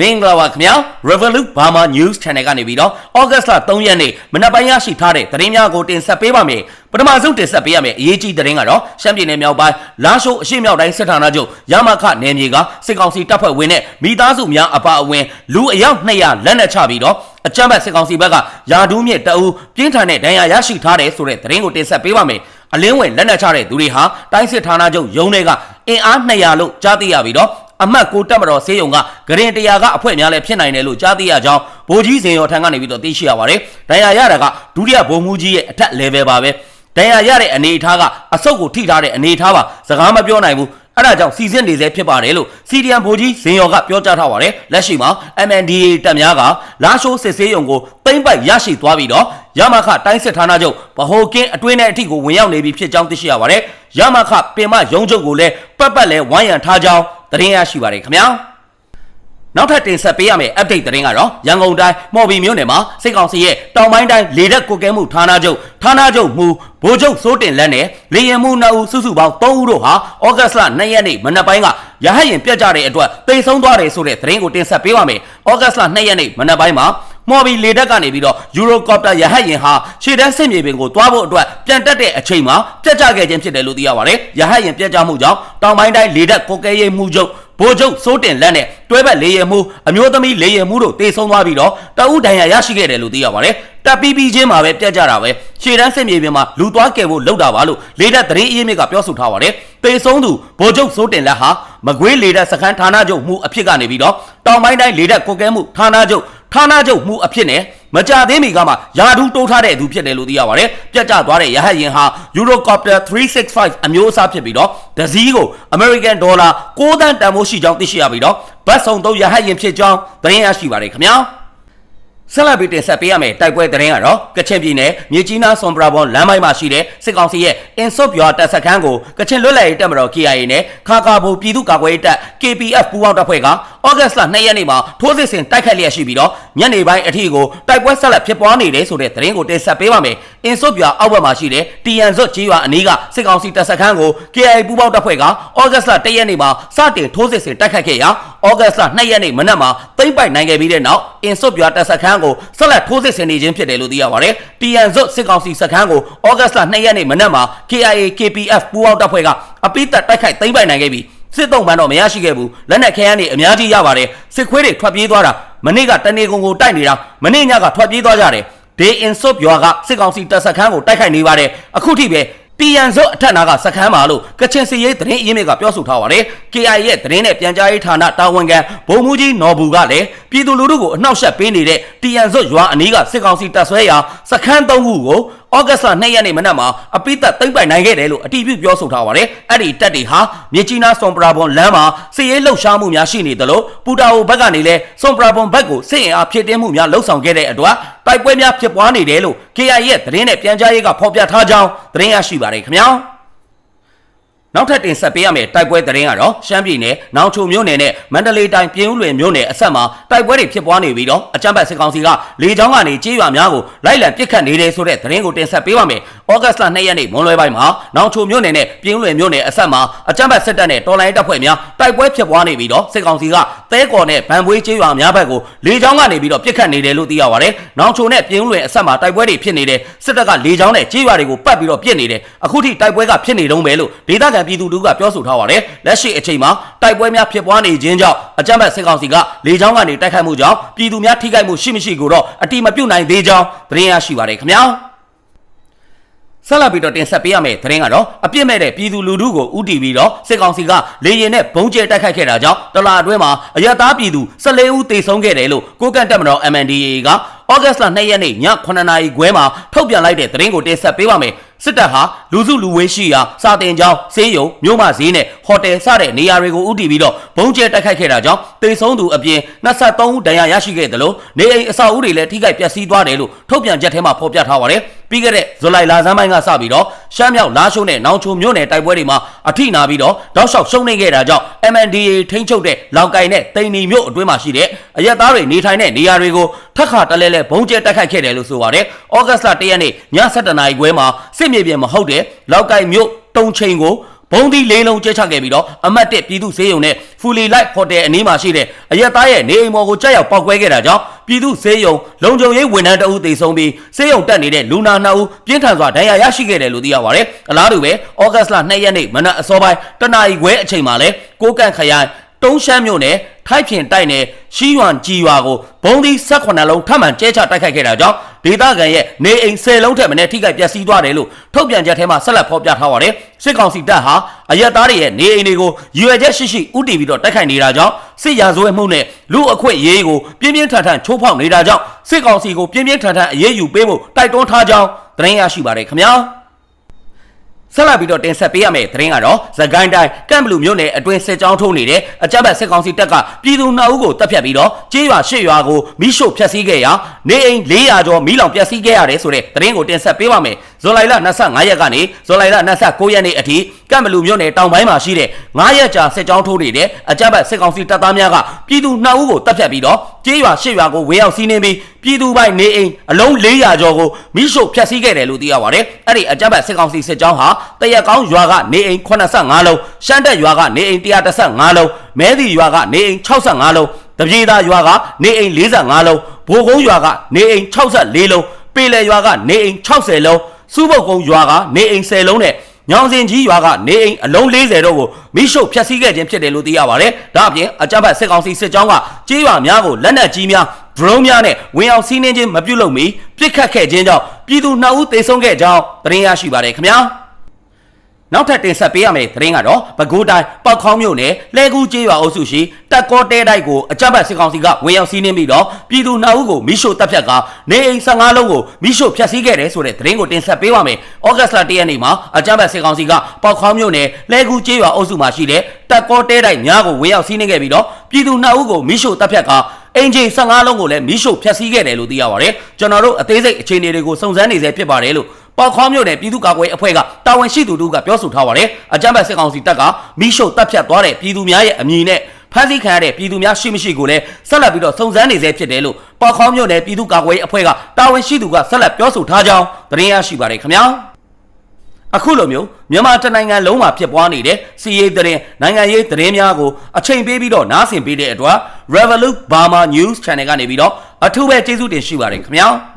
မင်္ဂလာပါခင်ဗျာ Revolut Burma News Channel ကနေပြီးတော့ August လ3ရက်နေ့မနက်ပိုင်းရရှိထားတဲ့သတင်းများကိုတင်ဆက်ပေးပါမယ်ပထမဆုံးတင်ဆက်ပေးရမယ့်အရေးကြီးသတင်းကတော့ရှမ်းပြည်နယ်မြောက်ပိုင်းလာရှိုးအရှေ့မြောက်တိုင်းစစ်ဌာနချုပ်ရမခနယ်မြေကစစ်ကောင်စီတပ်ဖွဲ့ဝင်နဲ့မိသားစုများအပါအဝင်လူအယောက်200လက်နက်ချပြီးတော့အကြမ်းဖက်စစ်ကောင်စီဘက်ကယာဒူးမြစ်တအူးပြင်းထန်တဲ့ဒဏ်ရာရရှိထားတယ်ဆိုတဲ့သတင်းကိုတင်ဆက်ပေးပါမယ်အလင်းဝင်လက်နက်ချတဲ့သူတွေဟာတိုင်းစစ်ဌာနချုပ်ရုံးတွေကအင်အား200လို့ကြားသိရပြီးတော့ အမတ်ကိုတက်မတော်ဆေးရုံကဂရင်တရာကအဖွဲ့များလည်းဖြစ်နိုင်တယ်လို့ကြားသိရကြောင်းဗိုလ်ကြီးစင်ရောထံကနေပြီးတော့သိရှိရပါတယ်။ဒဏ်ရာရတာကဒုတိယဗိုလ်မှူးကြီးရဲ့အထက် level ပါပဲ။ဒဏ်ရာရတဲ့အနေအထားကအဆုတ်ကိုထိထားတဲ့အနေအထားပါစကားမပြောနိုင်ဘူး။အဲ့ဒါကြောင့်စီစဉ်နေစေဖြစ်ပါတယ်လို့စီဒီအမ်ဗိုလ်ကြီးစင်ရောကပြောကြားထားပါတယ်။လက်ရှိမှာ MNDA တပ်များကလာရှိုးစစ်ဆေးရုံကိုသိမ့်ပိုက်ရရှိသွားပြီးတော့ရမခတိုင်းစစ်ဌာနချုပ်ဗဟိုကင်းအတွင်းထဲအထိကိုဝင်ရောက်နေပြီဖြစ်ကြောင်းသိရှိရပါတယ်။ရမခပင်မရုံးချုပ်ကိုလည်းပတ်ပတ်လဲဝိုင်းရန်ထားကြောင်း သတင်းရရှိပါတယ်ခင်ဗျာ။နောက်ထပ်တင်ဆက်ပေးရမယ့် update သတင်းကတော့ရန်ကုန်တိုင်းမော်ဘီမြို့နယ်မှာစစ်ကောင်စီရဲ့တောင်ပိုင်းတိုင်းလေတပ်ကွက်ကဲမှုဌာနချုပ်ဌာနချုပ်မှူးဗိုလ်ချုပ်စိုးတင်လက်နဲ့လေရင်မှုနှစ်ဦးစုစုပေါင်း3ဦးတို့ဟာဩဂတ်စ်လ2ရက်နေ့မနက်ပိုင်းကရဟတ်ရင်ပြတ်ကြတဲ့အတွက်တိတ်ဆုံးသွားတယ်ဆိုတဲ့သတင်းကိုတင်ဆက်ပေးပါမယ်ဩဂတ်စ်လ2ရက်နေ့မနက်ပိုင်းမှာ မော်ဘီလေတက်ကနေပြီးတော့ယူရိုကော်ပတာရဟတ်ရင်ဟာရှေ့တန်းစစ်မြေပြင်ကိုတွားဖို့အတွက်ပြန်တက်တဲ့အချိန်မှာပြတ်ကျခဲ့ခြင်းဖြစ်တယ်လို့သိရပါတယ်ရဟတ်ရင်ပြတ်ကျမှုကြောင့်တောင်ပိုင်းတိုင်းလေတက်ကိုကဲရေးမှုချုပ်ဗိုလ်ချုပ်စိုးတင်လက်နဲ့တွဲဘက်လေရင်မှုအမျိုးသမီးလေရင်မှုတို့တေဆုံးသွားပြီးတော့တအုပ်ဒဏ်ရာရရှိခဲ့တယ်လို့သိရပါတယ်တပ်ပီးပီးချင်းမှာပဲပြတ်ကြတာပဲရှေ့တန်းစစ်မြေပြင်မှာလူသွားကယ်ဖို့လုပ်တာပါလို့လေတပ်သတင်းအရင်းမြစ်ကပြောဆိုထားပါတယ်တေဆုံးသူဗိုလ်ချုပ်စိုးတင်လက်ဟာမကွေးလေတပ်စခန်းဌာနချုပ်မှုအဖြစ်ကနေပြီးတော့တောင်ပိုင်းတိုင်းလေတပ်ကွက်ကဲမှုဌာနချုပ် ဌာနချုပ်မှုအဖြစ်နဲ့မကြသေးမီကမှယာဒူးတိုးထားတဲ့သူဖြစ်တယ်လို့သိရပါတယ်။ပြတ်ကျသွားတဲ့ရဟတ်ယာဉ်ဟာ Eurocopter 365အမျိုးအစားဖြစ်ပြီးတော့ဒဇီးကို American Dollar 6သန်းတန်ဖိုးရှိကြောင်းသိရှိရပြီးတော့ဘတ်စုံသုံးရဟတ်ယာဉ်ဖြစ်ကြောင်းသတင်းရရှိပါတယ်ခင်ဗျာ။ ဆက်လက်ပြီးတင်ဆက်ပေးရမယ့်တိုက်ပွဲသတင်းကတော့ကချင်ပြည်နယ်မြေကြီးနားဆွန်ပရာဘွန်လမ်းမိုင်းမှာရှိတဲ့စစ်ကောင်စီရဲ့အင်ဆုပ်ပြွာတပ်စခန်းကိုကချင်လွတ်လပ်ရေးတပ်မတော် KIA နဲ့ခါကာဘူပြည်သူ့ကာကွယ်ရေးတပ် KPF ပူးပေါင်းတပ်ဖွဲ့ကဩဂတ်စ်လ2ရက်နေ့မှာထိုးစစ်ဆင်တိုက်ခတ်လျက်ရှိပြီးတော့ညနေပိုင်းအထိကိုတိုက်ပွဲဆက်လက်ဖြစ်ပွားနေတယ်ဆိုတဲ့သတင်းကိုတင်ဆက်ပေးပါမယ်။အင်ဆုပ်ပြွာအောက်ဘက်မှာရှိတဲ့တီယန်ဇွတ်ကြီးရွာအနီးကစစ်ကောင်စီတပ်စခန်းကို KIA ပူးပေါင်းတပ်ဖွဲ့ကဩဂတ်စ်လ1ရက်နေ့မှာစတင်ထိုးစစ်ဆင်တိုက်ခတ်ခဲ့ရာဩဂတ်စ်လ2ရက်နေ့မနက်မှာသိမ့်ပိုက်နိုင်ခဲ့ပြီးတဲ့နောက်အင်ဆုပ်ပြွာတပ်စခန်းကိုဆက်လက်ထိုးစစ်ဆင်နေခြင်းဖြစ်တယ်လို့သိရပါတယ်။တီယန်ဇွတ်စစ်ကောင်စီစခန်းကိုဩဂတ်စ်လ2ရက်နေ့မနက်မှာ KIA KPF ပူးပေါင်းတပ်ဖွဲ့ကအပိသက်တိုက်ခိုက်သိမ်းပိုက်နိုင်ခဲ့ပြီးစစ်တုံးပန်းတော့မရရှိခဲ့ဘူးလက်နက်ခဲယမ်းတွေအများကြီးရပါတယ်စစ်ခွေးတွေထွက်ပြေးသွားတာမနေ့ကတနေကုန်ကိုတိုက်နေတာမနေ့ညကထွက်ပြေးသွားကြတယ်ဒေအင်ဆုပ်ရွာကစစ်ကောင်စီတပ်စခန်းကိုတိုက်ခိုက်နေပါတယ်အခုထိပဲ တီယန်စောအထက်နာကစခန်းမှာလို့ကချင်စီရေးသတင်းအရင်းမြစ်ကပြောဆိုထားပါတယ်။ KI ရဲ့သတင်းနဲ့ပြန်ကြားရေးဌာနတာဝန်ခံဗိုလ်မှူးကြီးနော်ဘူးကလည်း ပြည်သူလူထုကိုအနှောက်အယှက်ပေးနေတဲ့တီယန်စောရွာအနီးကစစ်ကောင်စီတပ်ဆွဲရာစခန်း၃ခုကိုဩဂတ်စ်လ2ရက်နေ့မနက်မှာအပိသက်သိမ့်ပိုင်နိုင်ခဲ့တယ်လို့အတည်ပြုပြောဆိုထားပါတယ်။အဲ့ဒီတပ်တွေဟာမြေကြီးနားဆွန်ပရာဘွန်လမ်းမှာစစ်ရေးလှုပ်ရှားမှုများရှိနေတယ်လို့ပူတာအိုဘက်ကနေလည်းဆွန်ပရာဘွန်ဘက်ကိုစစ်ရင်အားဖြစ်တင်းမှုများလှုပ်ဆောင်ခဲ့တဲ့အတွက်တိုက်ပွဲများဖြစ်ပွားနေတယ်လို့ KI ရဲ့သတင်းနဲ့ပြန်ကြားရေးကဖော်ပြထားကြောင်းသတင်းရရှိပါတယ်ခင်ဗျာ။ နောက်ထပ်တင်ဆက်ပေးရမယ့်တိုက်ပွဲသတင်းကတော့ရှမ်းပြည်နယ်နောင်ချိုမြို့နယ်နဲ့မန္တလေးတိုင်းပြည်ဦးလွင်မြို့နယ်အဆက်မှာတိုက်ပွဲတွေဖြစ်ပွားနေပြီးတော့အကြမ်းဖက်စစ်ကောင်စီကလေကြောင်းကနေကြေးရွာများကိုလိုက်လံပစ်ခတ်နေတယ်ဆိုတဲ့သတင်းကိုတင်ဆက်ပေးပါမယ်။ဩဂတ်စ်လ2ရက်နေ့မွန်းလွဲပိုင်းမှာနောင်ချိုမြို့နယ်နဲ့ပြည်ဦးလွင်မြို့နယ်အဆက်မှာအကြမ်းဖက်စစ်တပ်နဲ့တော်လိုင်းတပ်ဖွဲ့များတိုက်ပွဲဖြစ်ပွားနေပြီးတော့စစ်ကောင်စီကသဲကော်နဲ့ဗန်ပွေးကြေးရွာများဘက်ကိုလေကြောင်းကနေပြီးတော့ပစ်ခတ်နေတယ်လို့သိရပါတယ်။နောင်ချိုနဲ့ပြည်ဦးလွင်အဆက်မှာတိုက်ပွဲတွေဖြစ်နေတယ်စစ်တပ်ကလေကြောင်းနဲ့ကြေးရွာတွေကိုပတ်ပြီးတော့ပစ်နေတယ်အခုထိတိုက်ပွဲကဖြစ်နေတုံးပဲလို့ဒေသခံပြည်သူတို့ကပြောဆိုထားပါတယ်လက်ရှိအချိန်မှာတိုက်ပွဲများဖြစ်ပွားနေခြင်းကြောင့်အကြမ်းဖက်စစ်ကောင်စီကလေကြောင်းကနေတိုက်ခိုက်မှုကြောင့်ပြည်သူများထိခိုက်မှုရှိမရှိကိုတော့အတိမပြုတ်နိုင်သေးကြောင်းသတင်းရရှိပါတယ်ခင်ဗျာဆက်လက်ပြီးတော့တင်ဆက်ပေးရမယ့်သတင်းကတော့အပြစ်မဲ့တဲ့ပြည်သူလူထုကိုဥတီပြီးတော့စစ်ကောင်စီကလေရင်နဲ့ဘုံကျဲတိုက်ခိုက်ခဲ့တာကြောင့်တလာအတွင်းမှာအရသားပြည်သူ14ဦးသေဆုံးခဲ့တယ်လို့ကိုကန့်တက်မတော် MNDAA ကဩဂတ်စ်လ2ရက်နေ့ည9:00နာရီခွဲမှာထုတ်ပြန်လိုက်တဲ့သတင်းကိုတင်ဆက်ပေးပါမယ် စစ်တပ်ဟာလူစုလူဝေးရှိရာစာတင်ကျောင်းဆေးရုံမြို့မဈေးနဲ့ဟိုတယ်စတဲ့နေရာတွေကိုဥတီပြီးတော့ဘုံကျဲတိုက်ခိုက်ခဲ့တာကြောင့်တေဆုံးသူအပြင်23ဦးဒဏ်ရာရရှိခဲ့တယ်လို့နေအိမ်အဆောက်အဦတွေလည်းထိခိုက်ပျက်စီးသွားတယ်လို့ထုတ်ပြန်ချက်ထဲမှာဖော်ပြထားပါတယ် ပြီးခဲ့တဲ့ဇူလိုင်လဆန်းပိုင်းကစပြီးတော့ရှမ်းမြောက်လာရှိုးနဲ့နောင်ချိုမြို့နယ်တိုက်ပွဲတွေမှာအထိနာပြီးတော့တောက်လျှောက်ရှုံးနေခဲ့တာကြောင့် MNDA ထိန်းချုပ်တဲ့လောက်ကိုင်နဲ့တိန်နီမြို့အတွင်းမှာရှိတဲ့အရက်သားတွေနေထိုင်တဲ့နေရာတွေကိုထက်ခါတလဲလဲဘုံကျဲတိုက်ခိုက်ခဲ့တယ်လို့ဆိုပါတယ်။ဩဂတ်စ်လ၁ရက်နေ့ည7:00နာရီခွဲမှာစစ်မြေပြင်မဟုတ်တဲ့လောက်ကိုင်မြို့တုံချိန်ကို ဘုံဒီလေးလုံးကျဲချခဲ့ပြီးတော့အမတ်တစ်ပြည်သူစေယုံနဲ့ဖူလီလိုက်ဟိုတယ်အနီးမှာရှိတဲ့အရက်သားရဲ့နေအိမ်ပေါ်ကိုကြောက်ရောက်ပောက်ကွဲခဲ့တာကြောင့်ပြည်သူစေယုံလုံခြုံရေးဝန်ထမ်းတအုပ်သေဆုံးပြီးစေယုံတက်နေတဲ့လူနာနှစ်ဦးပြင်းထန်စွာဒဏ်ရာရရှိခဲ့တယ်လို့သိရပါတယ်အလားတူပဲဩဂတ်စ်လ2ရက်နေ့မနက်အစောပိုင်းတနာရီခွဲအချိန်မှာလဲကိုကန့်ခရိုင်တုံးရှမ်းမြို့နယ်ထိုက်ဖြင်တိုက်နယ်ရှီယွန်ကြီးရွာကိုဘုံဒီ18လုံးထပ်မံကျဲချတိုက်ခိုက်ခဲ့တာကြောင့် ဒေသခံရဲ့နေအိမ်10လုံးထက်မနည်းထိခိုက်ပျက်စီးသွားတယ်လို့ထုတ်ပြန်ချက်ထဲမှာဆက်လက်ဖော်ပြထားပါတယ်စစ်ကောင်စီတပ်ဟာအရက်သားတွေရဲ့နေအိမ်တွေကိုရွယ်ချက်ရှိရှိဥတီပြီးတော့တိုက်ခိုက်နေတာကြောင့်စစ်ရာဇဝဲမှုနဲ့လူအခွင့်အရေးကိုပြင်းပြင်းထန်ထန်ချိုးဖောက်နေတာကြောင့်စစ်ကောင်စီကိုပြင်းပြင်းထန်ထန်အရေးယူပေးဖို့တိုက်တွန်းထားကြောင်းသတင်းရရှိပါတယ်ခင်ဗျာ ဆက်လက်ပြီးတော့တင်ဆက်ပေးရမယ့်သတင်းကတော့သကိုင်းတိုင်းကမ်ဘလူမြို့နယ်အတွင်းစစ်ကြောင်းထိုးနေတဲ့အကြမ်းဖက်စစ်ကောင်စီတပ်ကပြည်သူနှစ်ဦးကိုတပ်ဖြတ်ပြီးတော့ကျေးရွာရှစ်ရွာကိုမိရှို့ဖျက်ဆီးခဲ့ရာနေအိမ်400ကျော်မိလောင်ပျက်စီးခဲ့ရတယ်ဆိုတဲ့သတင်းကိုတင်ဆက်ပေးပါမယ် ဇွန်လ25ရက်ကနေဇွန်လ29ရက်နေ့အထိကမ်ဘလူမြို့နယ်တောင်ပိုင်းမှာရှိတဲ့9ရက်ကြာစစ်ကြောင်းထိုးနေတဲ့အကြမ်းဖက်စစ်ကောင်စီတပ်သားများကပြည်သူနှစ်ဦးကိုတပ်ဖြတ်ပြီးတော့ကျေးရွာရှစ်ရွာကိုဝေရောက်စီးနှင်းပြီးပြည်သူပိုင်နေအိမ်အလုံး400ကျော်ကိုမိရှို့ဖျက်ဆီးခဲ့တယ်လို့သိရပါတယ်အဲ့ဒီအကြမ်းဖက်စစ်ကောင်စီစစ်ကြောင်းဟာတရက်ကောင်းရွာကနေအိမ်85လုံးရှမ်းတက်ရွာကနေအိမ်115လုံးမဲဒီရွာကနေအိမ်65လုံးတပြေသာရွာကနေအိမ်45လုံးဘိုးကုန်းရွာကနေအိမ်64လုံးပေလေရွာကနေအိမ်60လုံး စုပုတ်ကုန်းရွာကနေအိမ်10လုံးနဲ့ညောင်စင်ကြီးရွာကနေအိမ်အလုံး40တို့ကိုမိရှုဖျက်ဆီးခဲ့ခြင်းဖြစ်တယ်လို့သိရပါတယ်။ဒါအပြင်အကြမ်းဖက်စစ်ကောင်စီစစ်ကြောင်းကကြေးရွာများကိုလက်နက်ကြီးများ drone များနဲ့ဝင်အောင်စီးနှင်းခြင်းမပြုလုပ်မီပြစ်ခတ်ခဲ့ခြင်းကြောင့်ပြည်သူ2ဦးသေဆုံးခဲ့ကြောင်းသတင်းရရှိပါတယ်ခင်ဗျာ။ နောက်ထပ်တင်ဆက်ပေးရမယ့်သတင်းကတော့ပဲခူးတိုင်းပောက်ခေါင်းမြို့နယ်လဲကူးကျေးရွာအုပ်စုရှိတက်ကောတဲတိုက်ကိုအကြမ်းဖက်စစ်ကောင်စီကဝင်ရောက်စီးနှင်းပြီးတော့ပြည်သူနှစ်ဦးကိုမိရှို့တပ်ဖြတ်ကနေအိမ်15လုံးကိုမိရှို့ဖျက်ဆီးခဲ့တယ်ဆိုတဲ့သတင်းကိုတင်ဆက်ပေးပါမယ်။ဩဂတ်စ်လ1ရက်နေ့မှာအကြမ်းဖက်စစ်ကောင်စီကပောက်ခေါင်းမြို့နယ်လဲကူးကျေးရွာအုပ်စုမှာရှိတဲ့တက်ကောတဲတိုက်များကိုဝင်ရောက်စီးနှင်းခဲ့ပြီးတော့ပြည်သူနှစ်ဦးကိုမိရှို့တပ်ဖြတ်ကအင်ဂျင်15လုံးကိုလည်းမိရှို့ဖျက်ဆီးခဲ့တယ်လို့သိရပါတယ်။ကျွန်တော်တို့အသေးစိတ်အခြေအနေတွေကိုစုံစမ်းနေဆဲဖြစ်ပါတယ်လို့ ပေါက်ခေါမြို့နယ်ပြည်သူ့ကာကွယ်အဖွဲ့ကတာဝန်ရှိသူတို့ကပြောဆိုထားပါတယ်။အကြမ်းဖက်စစ်ကောင်စီတပ်ကမိရှို့တပ်ဖြတ်သွားတဲ့ပြည်သူများရဲ့အမည်နဲ့ဖမ်းဆီးခံရတဲ့ပြည်သူများရှိမရှိကိုလည်းဆက်လက်ပြီးတော့စုံစမ်းနေဆဲဖြစ်တယ်လို့ပေါက်ခေါမြို့နယ်ပြည်သူ့ကာကွယ်အဖွဲ့ကတာဝန်ရှိသူကဆက်လက်ပြောဆိုထားကြောင်းသတင်းရရှိပါတယ်ခင်ဗျာ။အခုလိုမျိုးမြန်မာတနိုင်ငံလုံးမှာဖြစ်ပွားနေတဲ့စီးရေးသတင်းနိုင်ငံရေးသတင်းများကိုအချိန်ပေးပြီးတော့နားဆင်ပေးတဲ့အတွက် Revolut Burma News Channel ကနေပြီးတော့အထူးပဲကျေးဇူးတင်ရှိပါတယ်ခင်ဗျာ။